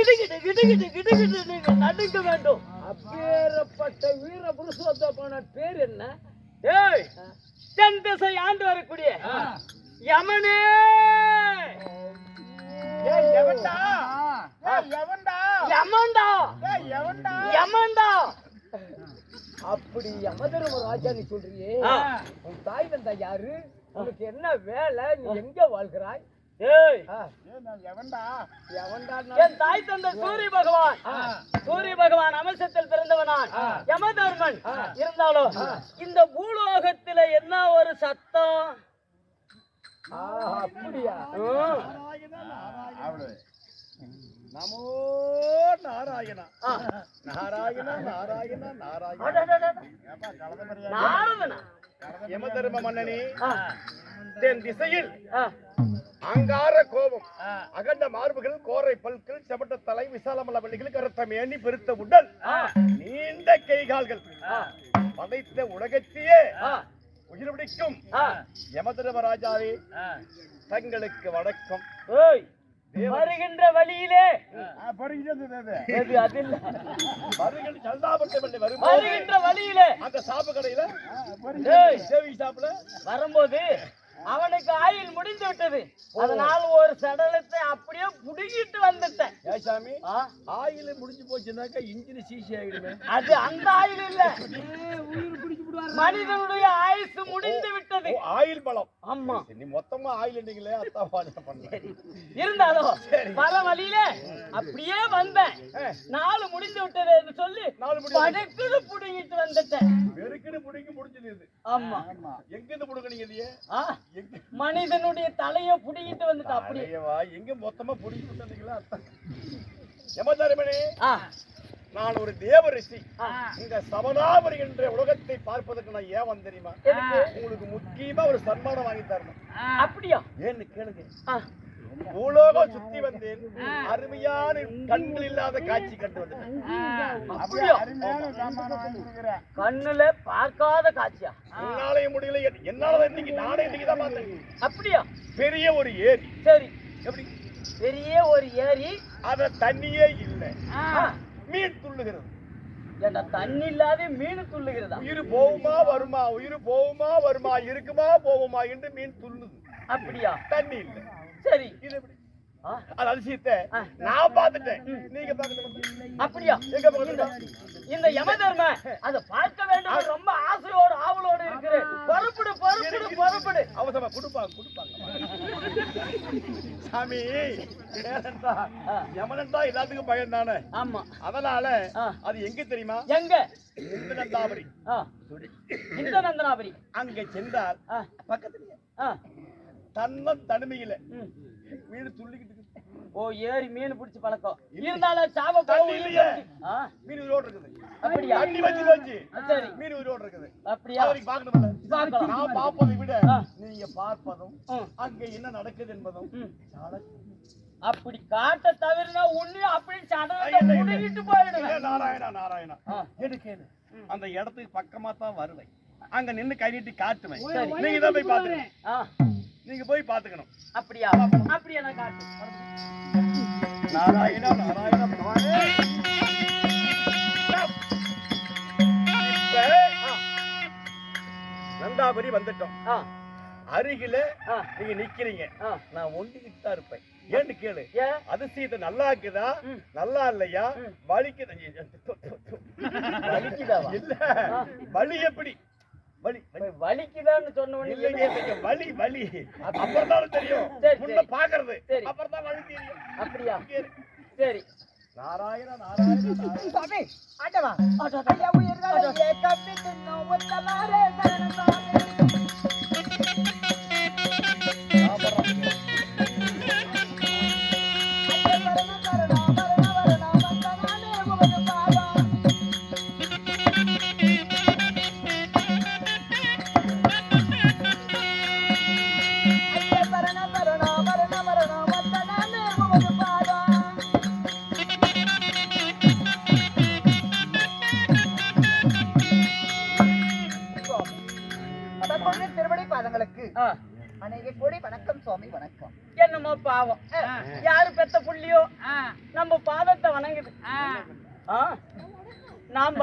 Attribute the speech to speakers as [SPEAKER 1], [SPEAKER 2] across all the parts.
[SPEAKER 1] கிடுகிடு கிடுகிடு கிடுகிடு நீங்க நடுங்க வேண்டும்
[SPEAKER 2] அப்பேறப்பட்ட வீர புருஷோத்தமான பேர் என்ன?
[SPEAKER 1] ஏய் தென் திசை ஆண்டு வரக்கூடிய யமனே!
[SPEAKER 2] ஏய்
[SPEAKER 1] யமன்டா!
[SPEAKER 2] ஏய்
[SPEAKER 1] யமன்டா!
[SPEAKER 2] அப்படி யமதர்ம ராஜா நீ சொல்றியே. உன் தாய் வந்தா யாரு? உனக்கு என்ன வேலை? நீ எங்க வாழ்கிறாய்?
[SPEAKER 1] என் தாய் தந்த சூரிய பகவான். சூரிய பகவான் அம்சத்தில் பிறந்தவனான். யமதர்மன். இருந்தாலும் இந்த பூலோகத்துல என்ன ஒரு சத்தம்?
[SPEAKER 2] அப்படியா. நமோ நாராயணா. நாராயணா நாராயணா நாராயணா. யமதர்ம மன்னனே தென் திசையில் அங்கார கோபம். அகண்ட மார்புகள் கோரை பல்கள் செமட்ட தலை விசாலமல்ல வள்ளிகள் கருத்த மேனி பெருத்த உடல். நீண்ட கைகால்கள். படைத்த உலகத்தையே உயிர் பிடிக்கும். யமதர்மராஜாவே தங்களுக்கு வணக்கம்.
[SPEAKER 1] வருகின்ற வழியிலே.
[SPEAKER 2] வருகின்ற
[SPEAKER 1] வழியிலே.
[SPEAKER 2] அந்த சாப்பு கடையில சாப்பிட
[SPEAKER 1] வரும்போது அவனுக்கு ஆயுள் முடிந்து விட்டது. அதனால் ஒரு சடலத்தை அப்படியே புடுங்கிட்டு வந்துட்டேன்.
[SPEAKER 2] ஏசாமி
[SPEAKER 1] ஆ,
[SPEAKER 2] ஆயில் முடிஞ்சு போச்சுனாக்கா இன்ஜின் சீசி ஆயிடுமே.
[SPEAKER 1] அது அந்த ஆயுள் இல்ல. மனிதனுடைய ஆயுசு முடிந்து விட்டது.
[SPEAKER 2] ஆயில் பழம்.
[SPEAKER 1] ஆமா.
[SPEAKER 2] நீ மொத்தமா ஆயில் நீங்களே அத்தான் பாடம் பண்ண
[SPEAKER 1] இருந்தாலும் வர வழியில அப்படியே வந்தேன். நாலு முடிந்து விட்டது என்று சொல்லி
[SPEAKER 2] நாலு முடி
[SPEAKER 1] படுக்குது புடுங்கிட்டு வந்துட்டேன்.
[SPEAKER 2] வெறுக்குன்னு புடிங்கி முடிஞ்சது இது.
[SPEAKER 1] ஆமா.
[SPEAKER 2] எங்க இருந்து புடுங்கினீங்க எங்க
[SPEAKER 1] மனிதனுடைய தலைய புடுங்கிட்டு வந்துட்டு அப்படி
[SPEAKER 2] அடையவா எங்க மொத்தமா புடிங்கி விட்டீங்களா அத்தான் யமதர்மனே
[SPEAKER 1] ஆ,
[SPEAKER 2] நான் ஒரு தேவ ரிஷி. இந்த சமனாபரி என்ற உலகத்தை பார்ப்பதற்கு நான் ஏன் வந்தேன் தெரியுமா? உங்களுக்கு முக்கியமா ஒரு சன்மானம் வாங்கி தரணும்.
[SPEAKER 1] அப்படியா?
[SPEAKER 2] ஏன்னு கேளுங்க. பூலோகம் சுத்தி வந்தேன். அருமையான கண்கள் இல்லாத காட்சி கண்டு வந்தேன்.
[SPEAKER 1] அப்படியா? கண்ணுல பார்க்காத காட்சியா?
[SPEAKER 2] உன்னாலே முடியல. என்- என்னால இன்னைக்கு நானே இன்னைக்கு தான் பார்த்தேன்.
[SPEAKER 1] அப்படியா?
[SPEAKER 2] பெரிய ஒரு ஏரி.
[SPEAKER 1] சரி.
[SPEAKER 2] எப்படி?
[SPEAKER 1] பெரிய ஒரு ஏரி.
[SPEAKER 2] அத தண்ணியே இல்லை. மீன் துள்ளுகிறது.
[SPEAKER 1] தண்ணி இல்லாத மீன் துள்ளுகிறதா?
[SPEAKER 2] உயிர் போகுமா வருமா? உயிர் போகுமா வருமா? இருக்குமா போகுமா என்று மீன் துள்ளுது.
[SPEAKER 1] அப்படியா?
[SPEAKER 2] தண்ணி இல்லை.
[SPEAKER 1] சரி.
[SPEAKER 2] இது அது அதிசயத்தை. நான் பார்த்துட்டேன். நீங்க பார்க்கணும்.
[SPEAKER 1] அப்படியா?
[SPEAKER 2] எங்க
[SPEAKER 1] இந்த யமதர்ம அத பார்க்க வேண்டும். ரொம்ப ஆசையோடு ஆவலோடு இருக்கிறேன். பொறுப்புடு பொறுப்புடு பொறுப்புடு.
[SPEAKER 2] அவசரமா கொடுப்பாங்க கொடுப்பாங்க. சாமி ஏனென்றா, யமனன்றா எல்லாத்துக்கும் பயம் தானே?
[SPEAKER 1] ஆமா.
[SPEAKER 2] அதனால. அது எங்க தெரியுமா?
[SPEAKER 1] எங்க?
[SPEAKER 2] இந்திரந்தாபுரி
[SPEAKER 1] ஆ, இந்த நந்தனாபுரி
[SPEAKER 2] அங்க சென்றால் பக்கத்துல தன்னம் தனிமையில. வீடு துள்ளிக்கிட்டு.
[SPEAKER 1] ஓ ஏரி மீன் பிடிச்சு பழக்கம். இருந்தாலும் சாப
[SPEAKER 2] மீன் உயிரோடு இருக்குது.
[SPEAKER 1] அப்படியா?
[SPEAKER 2] தண்ணி வச்சு போச்சு.
[SPEAKER 1] சரி.
[SPEAKER 2] மீன் உயிரோடு இருக்குது.
[SPEAKER 1] அப்படியா?
[SPEAKER 2] பார்க்கணும்ல
[SPEAKER 1] பார்க்கலாம்.
[SPEAKER 2] நான் பார்ப்பதை விட. நீங்க பார்ப்பதும் அங்க என்ன நடக்குது என்பதும்
[SPEAKER 1] அப்படி காட்ட தவிரனா உன்னையும் அப்படி. முடிக்கிட்டு
[SPEAKER 2] இல்ல,
[SPEAKER 1] போயிடுவேன்
[SPEAKER 2] நாராயணா நாராயணா.
[SPEAKER 1] ஆ.
[SPEAKER 2] எடுக்கேன்னு அந்த இடத்துக்கு பக்கமா தான் வருவேன். அங்க நின்னு கை நீட்டி காட்டுவேன். நீங்க தான் போய்
[SPEAKER 1] ஆ,
[SPEAKER 2] நீங்க போய் பாத்துக்கணும்.
[SPEAKER 1] அப்படியா? அப்படியா நான் காட்டு.
[SPEAKER 2] நாராயணா நாராயணா நந்தாபுரி வந்துட்டோம். அருகில நீங்க நிக்கிறீங்க. நான் ஒண்டிக்கிட்டு தான் இருப்பேன். ஏன்னு கேளு. அதிசயத்தை நல்லா இருக்குதா. நல்லா இல்லையா. வலிக்குதா? இல்ல. வலி எப்படி? வலி
[SPEAKER 1] வலிக்குதான்னு சொன்ன
[SPEAKER 2] வலி வலி. அப்புறம் தான் தெரியும். முன்ன பாக்குறது. அப்புறம் தான் வலி தெரியும்.
[SPEAKER 1] அப்படியா? சரி.
[SPEAKER 2] நாராயண நாராயண
[SPEAKER 3] சாமி ஆட்டவா? ஆட்டா சுவாமி வணக்கம்.
[SPEAKER 1] என்னமோ பாவம். யாரு பெத்த புள்ளியோ? நம்ம பாதத்தை வணங்குது. நாம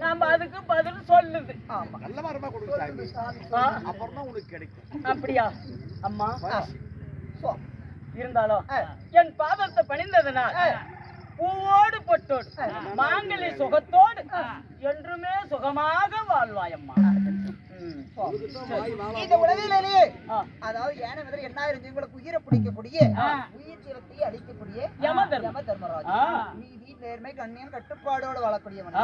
[SPEAKER 1] நாம அதுக்கு பதில் சொல்லுது.
[SPEAKER 3] ஆமா.
[SPEAKER 2] நல்ல மரமா கொடுங்க சாமி.
[SPEAKER 1] ஆ,
[SPEAKER 2] அப்புறம் தான் உனக்கு கிடைக்கும்.
[SPEAKER 1] அப்படியா? அம்மா இருந்தாலும். என் பாதத்தை பணிந்ததுனால் பூவோடு பொட்டோடு மாங்கலி சுகத்தோடு என்றுமே சுகமாக வாழ்வாயம்மா.
[SPEAKER 3] இந்த உலகிலேயே. அதாவது ஏன விதர் என்ன உங்களுக்கு உயிரை பிடிக்கக்கூடிய. உயிர் தீரத்தை அழிக்கக்கூடிய
[SPEAKER 1] யம
[SPEAKER 3] தர்மராஜ். நீதி நேர்மை கண்ணியம் கட்டுப்பாடோடு வாழக்கூடியவன்.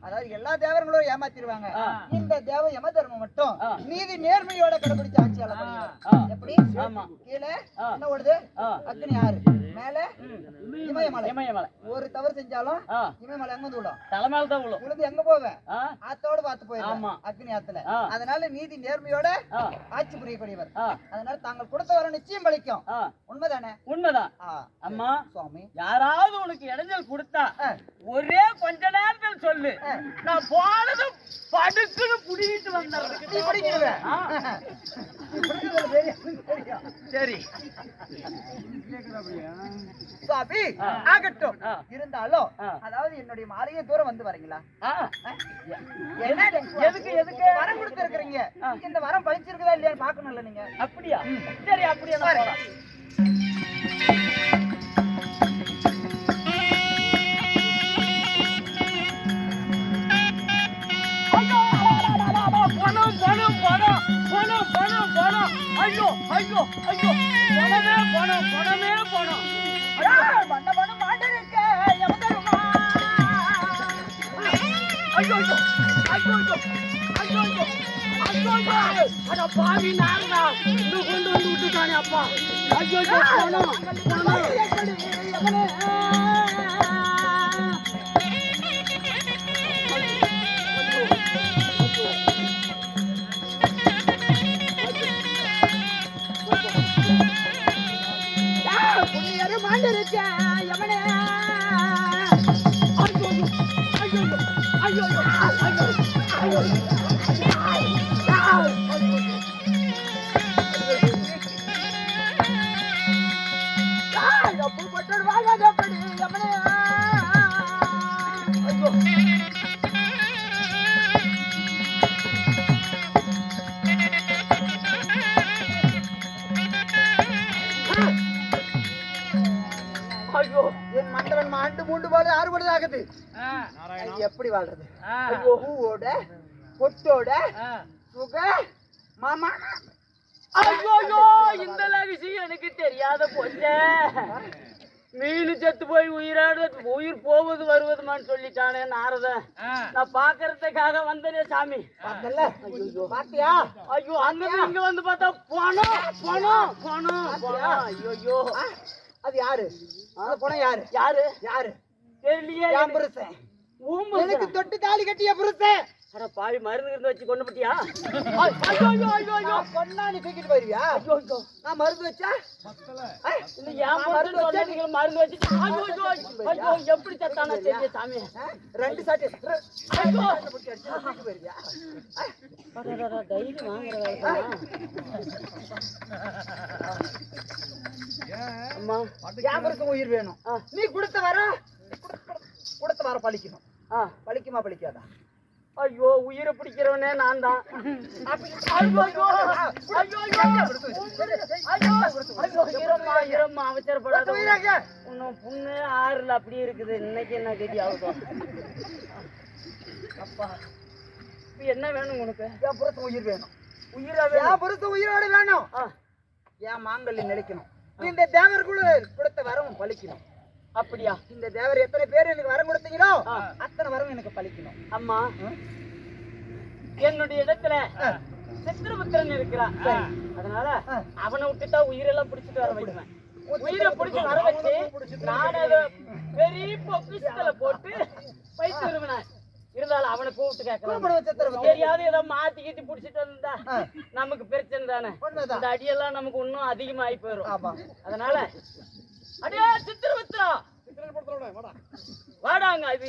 [SPEAKER 3] அதாவது எல்லா தேவர்களும் ஏமாத்திடுவாங்க. இந்த தேவ யம தர்மம் மட்டும். நீதி நேர்மையோட கடைபிடிச்சு ஆட்சி ஆளக்கூடியவர்
[SPEAKER 1] ஆ.
[SPEAKER 3] எப்படி. கீழே. என்ன ஓடுது. அக்னி ஆறு மேல இமயமலை.
[SPEAKER 1] இமயமலை.
[SPEAKER 3] ஒரு தவறு செஞ்சாலும் இமயமலை எங்க வந்து விடும்
[SPEAKER 1] தலைமையில தான் விழும்.
[SPEAKER 3] விழுந்து எங்க போவேன்? ஆத்தோட பார்த்து போயிடும்
[SPEAKER 1] ஆமா.
[SPEAKER 3] அக்னி ஆத்துல. அதனால நீதி நேர்மையோட ஆட்சி புரியக்கூடியவர். அதனால தாங்கள் கொடுத்த வர நிச்சயம் பலிக்கும். உண்மைதானே?
[SPEAKER 1] உண்மைதான் அம்மா
[SPEAKER 3] சுவாமி.
[SPEAKER 1] யாராவது உனக்கு இடைஞ்சல் கொடுத்தா. ஒரே கொஞ்ச நேரத்தில் சொல்லு. நான் போனது படுக்குன்னு
[SPEAKER 3] பிடிக்கிறவ
[SPEAKER 1] ஆ. சரி.
[SPEAKER 3] சுவாமி. ஆகட்டும். இருந்தாலும். அதாவது என்னுடைய மாலைய தூரம் வந்து வரீங்களா என்ன
[SPEAKER 1] எதுக்கு எதுக்கு
[SPEAKER 3] வரம் கொடுத்துருக்கீங்க. இந்த வரம் பழிச்சிருக்குதா இல்லையா பாக்கணும்ல நீங்க
[SPEAKER 1] அப்படியா சரி அப்படியே நான்
[SPEAKER 3] பாரு.
[SPEAKER 1] போறேன். ஐயோ, பணம் பணம் பணம் பணம் பணம் பணம். ஐயோ ஐயோ ஐயோ. பணமே பணம் பணமே பணம். அப்பா. ஐயோ பணம் பணம்.
[SPEAKER 3] shine. மண்டவன் மாண்டு மூண்டு போது ஆறுபடுது ஆகுது எப்படி வாழ்றது? பூவோட பொட்டோட சுக மாமா.
[SPEAKER 1] ஐயோ இந்த ரகசியம் எனக்கு தெரியாத போச்சே மீன் செத்து போய் உயிரோட உயிர் போவது வருவதுமான்னு சொல்லிட்டானே நாரதன். நான் பாக்குறதுக்காக வந்தனே சாமி.
[SPEAKER 3] பார்த்தல்ல பாத்தியா
[SPEAKER 1] ஐயோ அங்க இங்க வந்து பார்த்தா பணம் பணம் பணம் பணம் ஐயோ
[SPEAKER 3] அது யாரு? அந்த பணம் யாரு?
[SPEAKER 1] யாரு?
[SPEAKER 3] யாரு?
[SPEAKER 1] தெரியலையே.
[SPEAKER 3] என் புருஷன்.
[SPEAKER 1] ஊம்பு
[SPEAKER 3] எனக்கு தொட்டு தாலி கட்டிய புருஷன்.
[SPEAKER 1] அட பாவி மருந்து இருந்து வச்சு கொண்டு போட்டியா? ஐயோ ஐயோ ஐயோ ஐயோ.
[SPEAKER 3] பொண்ணா நீ தூக்கிட்டு போயிருவியா?
[SPEAKER 1] ஐயோ ஐயோ.
[SPEAKER 3] நான் மருந்து வச்சா?
[SPEAKER 1] இந்த ஏன் மருந்து சொன்னீங்க மருந்து வச்சு ஐயோ ஐயோ ஐயோ எப்படி சத்தானா? தெரிய சாமி.
[SPEAKER 3] ரெண்டு சாட்டி.
[SPEAKER 1] ஐயோ.
[SPEAKER 3] தூக்கிட்டு போயிருவியா?
[SPEAKER 1] டைரி வாங்குற
[SPEAKER 3] புருஷன் உயிர் வேணும். நீ கொடுத்த வர கொடுத்த வர பழிக்கணும். பழிக்குமா பழிக்காதா?
[SPEAKER 1] ஐயோ உயிரை பிடிக்கிறவனே நான் தான். இரம்மா அவசரப்படாத. இன்னும் புண்ணு ஆறுல அப்படியே இருக்குது. இன்னைக்கு என்ன கதி ஆகுதோ? அப்பா என்ன வேணும் உனக்கு?
[SPEAKER 3] என் புருஷன் உயிர் வேணும்.
[SPEAKER 1] உயிரா
[SPEAKER 3] புருஷன் உயிரோட வேணும். என் மாங்கல்யம் நிலைக்கணும்? இந்த தேவருக்குள்ள கொடுத்த வரவும் பலிக்கணும்
[SPEAKER 1] அப்படியா?
[SPEAKER 3] இந்த தேவர் எத்தனை பேர் எனக்கு வரம் கொடுத்தீங்களோ. அத்தனை வரம் எனக்கு பலிக்கணும்
[SPEAKER 1] அம்மா என்னுடைய இடத்துல சித்திரபுத்திரன் இருக்கிறான். அதனால. அவனை விட்டுட்டா உயிரெல்லாம் பிடிச்சிட்டு வர வைக்குவேன் உயிரை பிடிச்சு வர வச்சு நான் அதை பெரிய பொக்கிஷத்துல போட்டு வைத்து விரும்பினேன் இருந்தாலும் அவனை கூப்பிட்டு கேட்கலாம். தெரியாத ஏதோ மாத்தி கீத்தி பிடிச்சிட்டு வந்தா. நமக்கு பிரச்சனை தானே. இந்த அடியெல்லாம் நமக்கு இன்னும் அதிகமாகி போயிடும் அதனால அடியா சித்திரபுத்திரா வாடாங்க இது.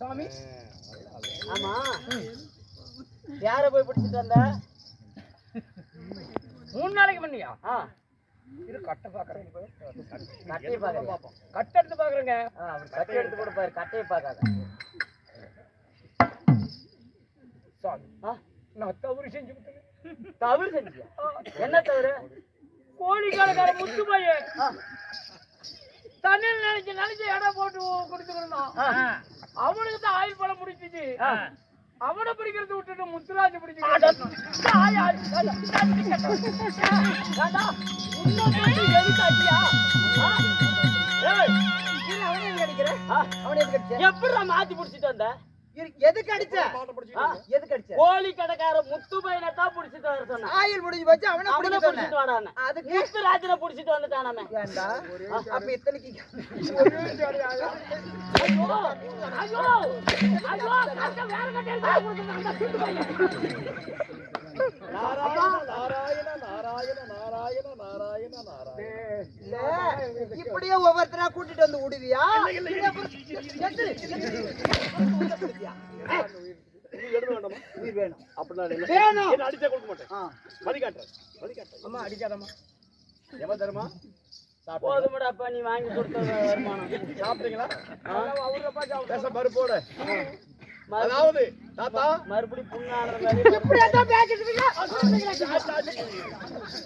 [SPEAKER 1] சாமி? ஆமா. யார போய் பிடிச்சிட்டு வந்த? மூணு நாளைக்கு பண்ணியா
[SPEAKER 3] இரு கட்ட பாக்குறேன்.
[SPEAKER 1] கட்டையை பாக்குறேன்
[SPEAKER 3] கட்ட எடுத்து பாக்குறேங்க.
[SPEAKER 1] அவர் கட்டை எடுத்து கொடுப்பாரு கட்டையை பார்க்காத.
[SPEAKER 3] சாமி.
[SPEAKER 1] ஆ?
[SPEAKER 3] நான் தவறு செஞ்சு
[SPEAKER 1] தவறு செஞ்சியா? என்ன தவறு?
[SPEAKER 3] கோழிக்காரக்கார முத்து பையன். தண்ணியில் நினைச்சு நினைச்சு இடம் போட்டு
[SPEAKER 1] ஆ,
[SPEAKER 3] அவனுக்கு தான் ஆயுள் பழம் முடிச்சிச்சு. அவனை பிடிக்கிறது விட்டுட்டு முத்துராஜ்
[SPEAKER 1] அட,
[SPEAKER 3] பிடிச்சு
[SPEAKER 1] ஆய், ஆய், ஆய், ஏண்டா, உன்னை போட்டு எதுக்கு அடியா? ஆ? ஏய்,
[SPEAKER 3] அவனே எதுக்கு அடிக்கிற?
[SPEAKER 1] ஆ,
[SPEAKER 3] அவனை எதுக்கு அடிச்ச
[SPEAKER 1] எப்படிடா மாத்தி பிடிச்சிட்டு வந்த?
[SPEAKER 3] எதுக்கு அடிச்ச? எதுக்கு அடிச்ச
[SPEAKER 1] கோழி கடைக்கார முத்து பையனை தான் பிடிச்சிட்டு வர
[SPEAKER 3] ஆயுள் முடிஞ்சு போச்சு அவனை
[SPEAKER 1] அவனை பிடிச்சிட்டு
[SPEAKER 3] அதுக்கு
[SPEAKER 1] முத்து ராஜனை பிடிச்சிட்டு வந்துட்டானாமே
[SPEAKER 3] ஏண்டா அப்ப இத்தனைக்கு
[SPEAKER 1] ஐயோ ஐயோ ஐயோ கட்ட வேற கட்ட எடுத்து கொடுத்துட்டாங்க முத்து பையன்
[SPEAKER 2] நாராயண நாராயண நாராயண நாராயண நாராயண
[SPEAKER 3] இப்படியே ஒவ்வொருத்தரா கூட்டிட்டு வந்து விடுவியா? வேணும்.
[SPEAKER 2] அப்படின்னா என்ன?
[SPEAKER 3] வேணும்.
[SPEAKER 2] அடிச்சா கொடுக்க மாட்டேன்.
[SPEAKER 3] ஆ.
[SPEAKER 2] மதி காட்டுறேன் மதி காட்டுறேன்
[SPEAKER 3] அம்மா அடிக்காதம்மா.
[SPEAKER 2] எவ தருமா?
[SPEAKER 1] போதுமடாப்பா நீ வாங்கி கொடுத்த வருமானம்.
[SPEAKER 2] சாப்பிட்டீங்களா? பேச பருப்போட. அதாவது தாத்தா.
[SPEAKER 1] மறுபடியும்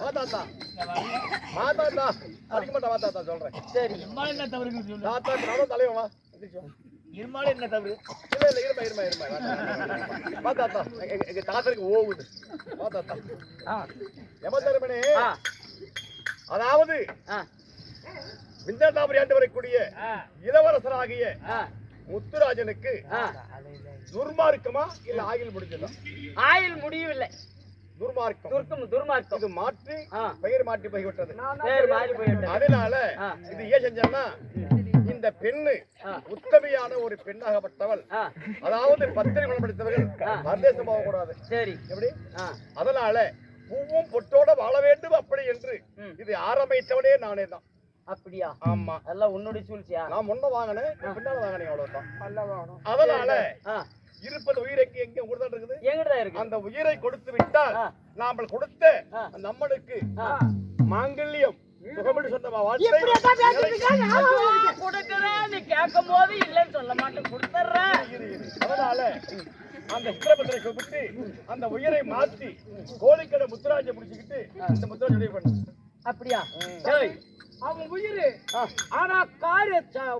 [SPEAKER 2] வா தாத்தா. வா தாத்தா. அடிக்க மாட்டா வா தாத்தா சொல்றேன்.
[SPEAKER 1] சரி.
[SPEAKER 2] தாத்தா நானும் தலைவன் வா. எந்திரிச்சு வா.
[SPEAKER 3] இருமாலும் என்ன தவறு?
[SPEAKER 2] இல்ல இல்ல இருமா இருமா இருமா. வா தாத்தா. தாத்தா. எங்க- தாத்தாருக்கு ஓவுது. வா தாத்தா. எம தருமனே.
[SPEAKER 1] ஆ.
[SPEAKER 2] அதாவது
[SPEAKER 1] ஆ.
[SPEAKER 2] விந்தண்டாபுரி ஆண்டு வரக்கூடிய இளவரசராகிய
[SPEAKER 1] ஆ.
[SPEAKER 2] முத்துராஜனுக்கு துர்மார்க்கமா இல்ல ஆகில் முடிஞ்சதா?
[SPEAKER 1] ஆயில் முடியவில்லை.
[SPEAKER 2] துர்மார்க்கம்.
[SPEAKER 1] துர்க்கம் துர்மார்க்கம்.
[SPEAKER 2] இது மாற்றி பெயர் மாற்றி போய்விட்டது. அதனால. இது ஏன் செஞ்சேன்னா இந்த பெண்ணு. உத்தமையான ஒரு பெண்ணாகப்பட்டவள். அதாவது பத்திரை குணம் படித்தவர்கள் பரதேசம் போகக்கூடாது.
[SPEAKER 1] சரி.
[SPEAKER 2] எப்படி? அதனால பூவும் பொட்டோட வாழ வேண்டும் அப்படி என்று. இது ஆரம்பித்தவனே நானே தான்
[SPEAKER 1] அப்படியா?
[SPEAKER 2] ஆமா.
[SPEAKER 1] எல்லாம் உன்னுடைய சூழ்ச்சியா?
[SPEAKER 2] நான் முன்ன வாங்கினேன் பின்னால வாங்கினேன் அவ்வளவுதான். அதனால இருப்பது உயிரைக்கு எங்க? ஊர்தான் இருக்குது.
[SPEAKER 1] எங்கிட்ட இருக்கு?
[SPEAKER 2] அந்த உயிரை கொடுத்து விட்டால்
[SPEAKER 1] ஆ.
[SPEAKER 2] நாமல் கொடுத்த. நம்மளுக்கு. மாங்கல்யம்.
[SPEAKER 1] கேட்கும் போது இல்லைன்னு சொல்ல மாட்டேன். கொடுத்துட்றேன்.
[SPEAKER 2] அதனால அந்த சித்திரபத்திரை கூப்பிட்டு அந்த உயிரை மாத்தி கோழிக்கடை முத்துராஜை முடிச்சுக்கிட்டு இந்த முத்துராஜ் பண்ணு.
[SPEAKER 1] அப்படியா?
[SPEAKER 3] அவன் உயிர். ஆனா காரிய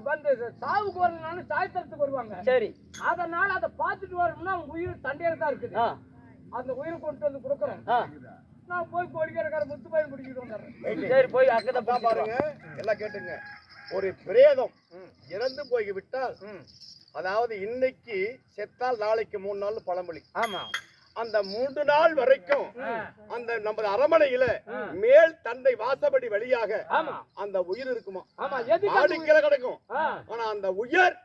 [SPEAKER 3] வந்து சாவுக்கு வரணும்னு சாயத்தரத்துக்கு வருவாங்க.
[SPEAKER 1] சரி.
[SPEAKER 3] அதனால அதை பார்த்துட்டு வரணும்னா அவன் உயிர் தண்டையில தான் இருக்குது. அந்த உயிரை கொண்டு வந்து கொடுக்குறேன் நான் போய் கோடிக்காரக்கார முத்து பிடிக்கிட்டு வந்துடுறேன்.
[SPEAKER 1] சரி போய் அக்கத்தை
[SPEAKER 2] அதான் பாருங்க எல்லாம் கேட்டுங்க. ஒரு பிரேதம் இறந்து போய் விட்டால் அதாவது இன்னைக்கு செத்தால் நாளைக்கு மூணு நாள் பழமொழி.
[SPEAKER 1] ஆமா.
[SPEAKER 2] அந்த மூன்று நாள் வரைக்கும் அந்த நமது அரமனையில மேல் தந்தை வாசப்படி வழியாக. அந்த உயிர் இருக்குமா?
[SPEAKER 3] ஆமா எதுக்கு
[SPEAKER 2] ஆடி கீழே கிடக்கும். ஆனா அந்த உயிர்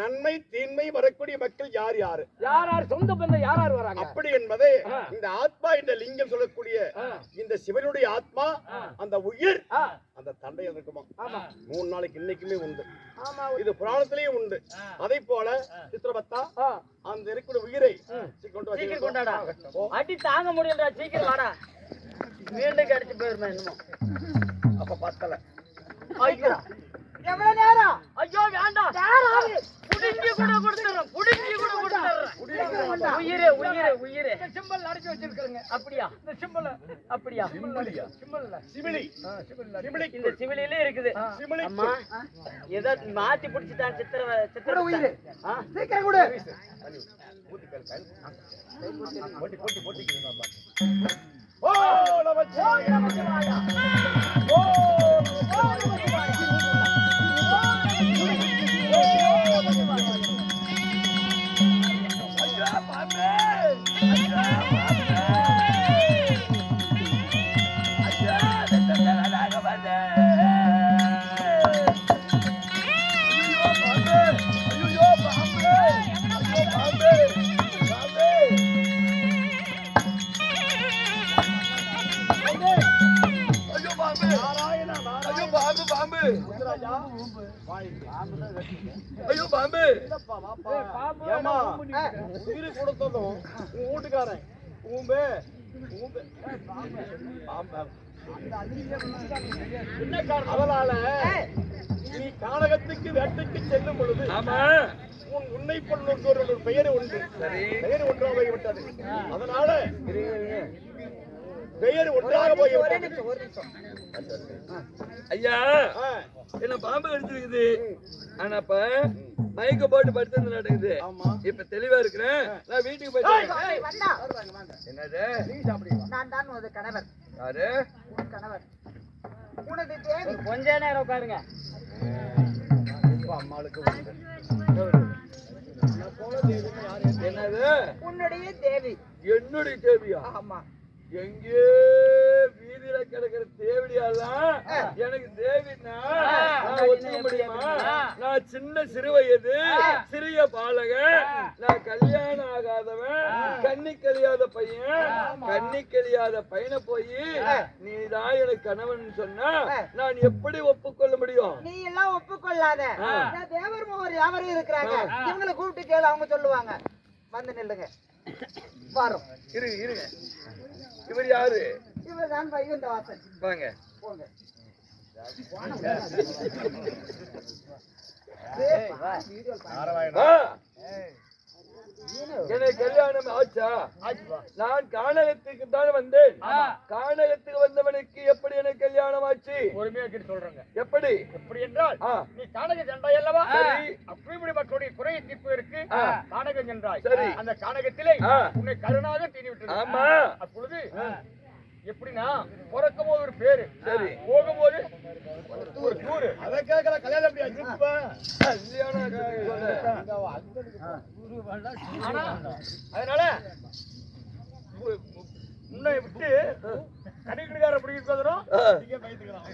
[SPEAKER 2] நன்மை தீன்மை வரக்கூடிய மக்கள் யார் யாரு?
[SPEAKER 3] யார் யார்? சொந்த பந்தம் யார் யார் வராங்க?
[SPEAKER 2] அப்படி என்பதை இந்த ஆத்மா என்ற லிங்கம் சொல்லக்கூடிய இந்த சிவனுடைய ஆத்மா அந்த உயிர். அந்த தண்டையில் இருக்குமா? மூணு நாளைக்கு இன்னைக்குமே உண்டு. இது புராணத்திலேயும் உண்டு. அதை போல சித்திரபத்தா. அந்த இருக்கிற உயிரை
[SPEAKER 1] சீக்கிரம் கொண்டாடா. அடி தாங்க முடியலடா சீக்கிரம் வாடா. மீண்டும் கடிச்சு போயிருமா என்னமோ
[SPEAKER 2] அப்ப பத்தல.
[SPEAKER 1] ஐயோ
[SPEAKER 3] எவ்வளவு நேரம்?
[SPEAKER 1] ஐயோ வேண்டாம். புடிங்கி கூட கொடுத்துறேன். புடிங்கி கூட கொடுத்துறேன். உயிரே உயிரே உயிரே.
[SPEAKER 3] இந்த சிம்பல் அடைச்சு வச்சிருக்கிறேங்க.
[SPEAKER 1] அப்படியா?
[SPEAKER 3] இந்த சிம்பல்
[SPEAKER 1] அப்படியா?
[SPEAKER 2] சிமிலியா?
[SPEAKER 3] சிம்பல்ல
[SPEAKER 2] சிமிலி சிமிலி
[SPEAKER 1] இந்த சிவிலிலே இருக்குது.
[SPEAKER 2] சிமிலி
[SPEAKER 1] அம்மா. ஏதோ மாத்தி பிடிச்சிட்டான் சித்திர சித்திர
[SPEAKER 3] உயிரு. சீக்கிரம் கொடு.
[SPEAKER 2] போட்டி போட்டி போட்டி. ஓ நமச்சிவாய. ஓ ஐயா ஐயோ பாம்பு. ஏமா உயிரை கொடுத்ததும் உன் வீட்டுக்காரன் ஊம்பு ஊம்பே பாம்பு என்ன நீ கானகத்துக்கு வேட்டைக்கு செல்லும் பொழுது ஆமா. உன் உன்னை பொண்ணு ஒரு பெயர் உண்டு பெயர் ஒன்றாக போய்விட்டது அதனால பெயர் ஒன்றாக போய்விட்டது
[SPEAKER 4] ஐயா என்ன பாம்பு கடிச்சிருக்குது? ஆனா இப்ப மயக்க போட்டு படுத்து நடக்குது.
[SPEAKER 2] ஆமா.
[SPEAKER 4] இப்ப தெளிவா இருக்கிறேன். நான் வீட்டுக்கு போயிட்டு. என்னது?
[SPEAKER 3] நான் தான் உனது கணவர்.
[SPEAKER 4] யாரு?
[SPEAKER 3] கணவர். உனது தேவி.
[SPEAKER 1] கொஞ்ச நேரம் உட்காருங்க.
[SPEAKER 4] என்னது?
[SPEAKER 3] உன்னுடைய தேவி.
[SPEAKER 4] என்னுடைய தேவியா?
[SPEAKER 3] ஆமா.
[SPEAKER 4] எங்கே வீதியில கிடக்கிற தேவடியாலாம் எனக்கு தேவின்னா நான் ஒத்துக்க முடியுமா? நான் சின்ன சிறு வயது சிறிய பாலகன் நான் கல்யாணம் ஆகாதவன் கண்ணி கழியாத பையன் கண்ணி கழியாத பையனை போய் நீ தான் எனக்கு கணவன் சொன்னா நான் எப்படி ஒப்புக்கொள்ள முடியும்?
[SPEAKER 3] நீ எல்லாம் ஒப்புக்கொள்ளாத. தேவர் மோகர் யாவரும் இருக்கிறாங்க. இவங்களை கூப்பிட்டு கேளு அவங்க சொல்லுவாங்க. வந்து நில்லுங்க. வரும்
[SPEAKER 4] இருங்க இருங்க. இவர் யாரு?
[SPEAKER 3] இவர் தான் வைகுந்த வாசன்
[SPEAKER 4] வாங்க.
[SPEAKER 3] போங்க.
[SPEAKER 2] நாராயணா
[SPEAKER 4] ஆ. எனக்கு கல்யாணம் ஆச்சா? நான் கானகத்துக்கு தான் வந்தேன். கானகத்துக்கு வந்தவனுக்கு எப்படி எனக்கு கல்யாணம் ஆச்சு?
[SPEAKER 2] பொறுமையா கேட்டு சொல்றேங்க.
[SPEAKER 4] எப்படி?
[SPEAKER 2] எப்படி என்றால் நீ கானக சென்றாய் அல்லவா?
[SPEAKER 4] சரி.
[SPEAKER 2] அப்படி இப்படி மக்களுடைய குறையை தீர்ப்பதற்கு
[SPEAKER 4] ஆ.
[SPEAKER 2] கானகம் சென்றாய்.
[SPEAKER 4] சரி.
[SPEAKER 2] அந்த கானகத்திலே. உன்னை கருணாக தீனி விட்டது.
[SPEAKER 4] ஆமா.
[SPEAKER 2] அப்பொழுது எப்படின்னா பிறக்கும் போது ஒரு பேரு.
[SPEAKER 4] சரி.
[SPEAKER 2] போகும்போது ஒரு டூரு அதை கேட்கல கல்யாணம் எப்படி ஆச்சு இப்ப?
[SPEAKER 4] கல்யாணம் சொல்லு.
[SPEAKER 2] ஆனா, அதனால உன்னை விட்டு. இங்கே பயந்துக்கிறான்.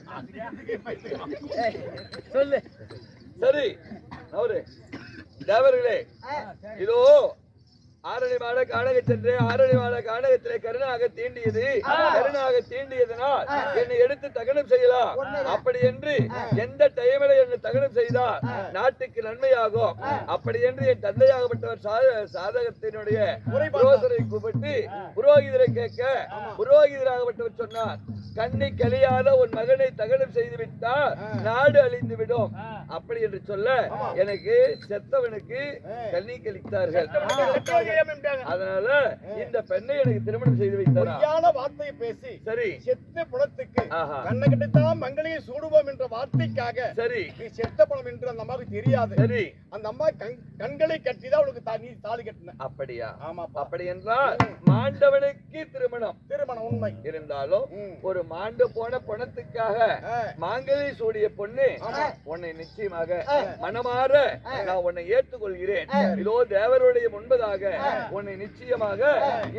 [SPEAKER 1] சொல்லு
[SPEAKER 4] சரி அவரு தேவர்களே இதோ ஆரணி மாட காணக சென்று ஆரணி மாட காணகத்திலே கருணாக தீண்டியது. கருணாக தீண்டியதனால் என்னை எடுத்து தகனம் செய்யலாம். அப்படி என்று எந்த டைமில் என்னை தகனம் செய்தால் நாட்டுக்கு நன்மையாகும். அப்படி என்று என் தந்தையாகப்பட்டவர் சாத- சாதகத்தினுடைய புரோசரை கூப்பிட்டு புரோகிதரை கேட்க புரோகிதராகப்பட்டவர் சொன்னார் கண்ணி கலியாத உன் மகனை தகனம் செய்து விட்டால் நாடு அழிந்து விடும் அப்படி என்று சொல்ல எனக்கு செத்தவனுக்கு கண்ணி கழித்தார்கள். அதனால இந்த பெண்ணை எனக்கு திருமணம் செய்து வைத்தாரா?
[SPEAKER 2] வார்த்தையை பேசி
[SPEAKER 4] சரி.
[SPEAKER 2] செத்த புலத்துக்கு
[SPEAKER 4] ஆஹா.
[SPEAKER 2] கண்ணை கட்டித்தான் மங்களையை சூடுவோம் என்ற வார்த்தைக்காக
[SPEAKER 4] சரி.
[SPEAKER 2] நீ செத்த பணம் என்று அந்த அம்மாவுக்கு தெரியாது.
[SPEAKER 4] சரி.
[SPEAKER 2] அந்த அம்மா கண்- கண்களை கட்டிதான் அவளுக்கு தா- நீ தாலி கட்டின.
[SPEAKER 4] அப்படியா?
[SPEAKER 2] ஆமாப்பா.
[SPEAKER 4] அப்படி என்றால் மாண்டவனுக்கு திருமணம்.
[SPEAKER 2] திருமணம் உண்மை.
[SPEAKER 4] இருந்தாலும். ஒரு மாண்டு போன பணத்துக்காக. மாங்கலி சூடிய பொண்ணு உன்னை நிச்சயமாக மனமாற நான் உன்னை ஏற்றுக்கொள்கிறேன். இதோ தேவருடைய முன்பதாக உன்னை நிச்சயமாக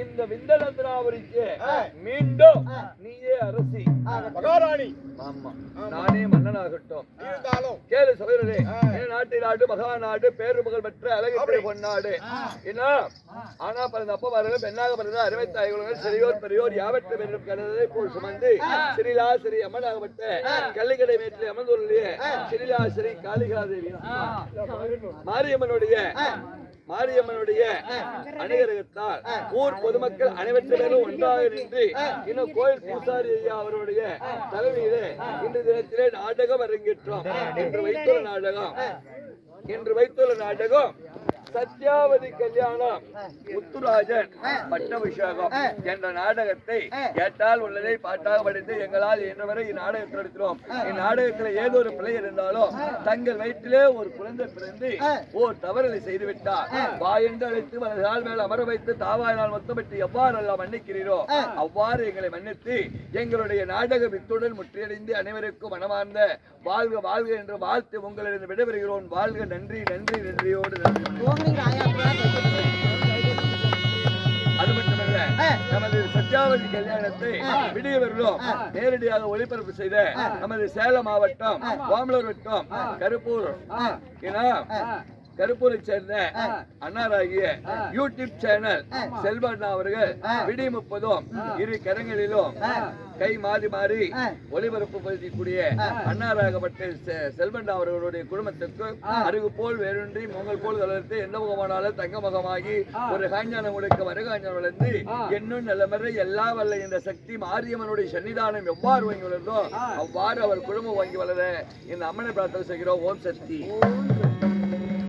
[SPEAKER 4] இந்த விந்தநந்தனாவரிக்கு மீண்டும் நீயே அரசி.
[SPEAKER 2] மகாராணி.
[SPEAKER 4] ஆமா. நானே மன்னனாகட்டும்.
[SPEAKER 2] இருந்தாலும்.
[SPEAKER 4] கேளு சகோதரரே என் நாட்டு நாடு மகா நாடு பேரு புகழ் பெற்ற அழகு பொன்னாடு. என்ன? ஆனா பிறந்த அப்ப வரல பெண்ணாக பிறந்த அறுவை தாய்கள் சிறியோர் பெரியோர் யாவற்ற பெரும் கடலை போல் சுமந்து ஸ்ரீலா ஸ்ரீ அம்மனாகப்பட்ட கள்ளிக்கடை மேட்டில் அமர்ந்துள்ள ஸ்ரீலா ஸ்ரீ காளிகா தேவி மாரியம்மனுடைய மாரியம்மனுடைய அனுகிரகத்தால் ஊர் பொதுமக்கள் அனைவற்ற பேரும் ஒன்றாக நின்று இன்னும் கோயில் பூசாரி ஐயா அவருடைய தலைமையிலே இன்று தினத்திலே நாடகம் அரங்கேற்றோம். இன்று வைத்துள்ள நாடகம். இன்று வைத்துள்ள நாடகம். சத்யாவதி கல்யாணம் முத்துராஜன் பட்டாபிஷேகம் என்ற நாடகத்தை கேட்டால் உள்ளதை பாட்டாக படித்து எங்களால் இன்றுவரை இந்நாடகத்தில் நடத்தினோம் இந்நாடகத்தில் ஏதோ ஒரு பிழை இருந்தாலும் தங்கள் வயிற்றிலே ஒரு குழந்தை பிறந்து ஓர் தவறுகளை செய்துவிட்டார். வா என்று அழைத்து வலதால் மேல் அமர வைத்து தாவாயினால் மொத்தமிட்டு எவ்வாறு எல்லாம் மன்னிக்கிறீரோ அவ்வாறு எங்களை மன்னித்து எங்களுடைய நாடகம் இத்துடன் முற்றியடைந்து அனைவருக்கும் மனமார்ந்த வாழ்க வாழ்க என்று வாழ்த்து உங்களிடம் விடைபெறுகிறோம். வாழ்க நன்றி நன்றி நன்றியோடு நன்றி. அது மட்டுமல்ல நமது சத்யாவதி கல்யாணத்தை விடியவர்களும் நேரடியாக ஒளிபரப்பு செய்த நமது சேலம் மாவட்டம் கோமலூர் வட்டம் கருப்பூர். ஏன்னா கருப்பூரை சேர்ந்த அண்ணாராகிய யூடியூப் சேனல் செல்வண்ணா அவர்கள் விடி முப்பதும் இரு கரங்களிலும் கை மாறி மாறி ஒளிபரப்பு பதிக்கக்கூடிய அன்னாராகப்பட்ட செ- செல்வண்ணா அவர்களுடைய குடும்பத்திற்கு அருகு போல் வேறொன்றி உங்கள் போல் வளர்த்து எந்த முகமானாலும் தங்க முகமாகி ஒரு காஞ்சானம் கொடுக்க மறுகாஞ்சானம் வளர்ந்து என்னும் நிலமறை எல்லா வல்ல இந்த சக்தி மாரியம்மனுடைய சன்னிதானம் எவ்வாறு வாங்கி வளர்ந்தோ அவ்வாறு அவர் குடும்பம் வாங்கி வளர இந்த அம்மனை பிரார்த்தனை செய்கிறோம். ஓம் சக்தி.